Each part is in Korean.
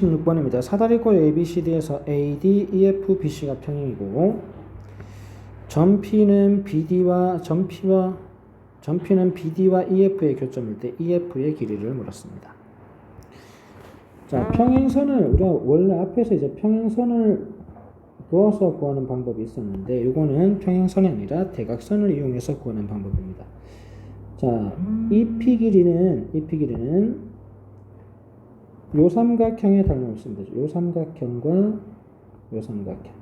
16번입니다. 사다리꼴 ABCD에서 AD, EF, BC가 평행이고 점 P는 BD와 점 P와 점 P는 BD와 EF의 교점일 때 EF의 길이를 물었습니다. 자, 평행선을 우리가 원래 앞에서 이제 평행선을 그어서 구하는 방법이 있었는데 이거는 평행선이 아니라 대각선을 이용해서 구하는 방법입니다. 자, 이 P 길이는 이 P 길이는 요 삼각형의 닮음을 쓰면 되죠. 요 삼각형과 요 삼각형.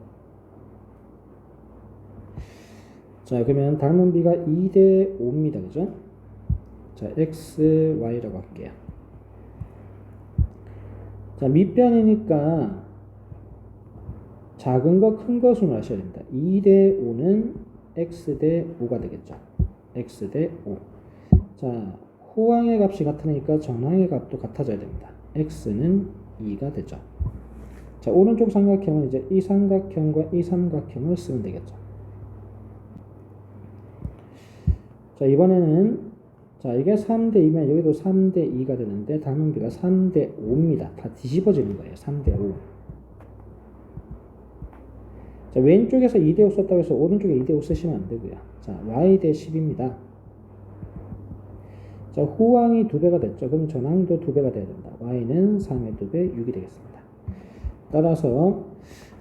자, 그러면 닮은 비가 2대 5입니다. 그죠? 자, x, y라고 할게요. 자, 밑변이니까 작은 거, 큰거 순을 하셔야 됩니다. 2대 5는 x 대 5가 되겠죠. x 대 5. 자, 호항의 값이 같으니까 전항의 값도 같아져야 됩니다. X는 2가 되죠. 자, 오른쪽 삼각형은 이제 이 삼각형과 이 삼각형을 쓰면 되겠죠. 자, 이번에는 자, 이게 3대 2면 여기도 3대 2가 되는데 닮은 비가 3대 5입니다. 다 뒤집어지는 거예요. 3대 5. 자, 왼쪽에서 2대 5 썼다고 해서 오른쪽에 2대 5 쓰시면 안 되고요. 자, y 대 10입니다. 자, 후항이 두 배가 됐죠. 그럼 전항도 두 배가 돼야 된다. y는 3의 두 배, 6이 되겠습니다. 따라서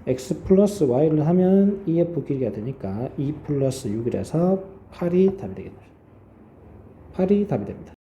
x 플러스 y를 하면 EF 길이가 되니까 2 플러스 6이라서 8이 답이 되겠네요. 8이 답이 됩니다.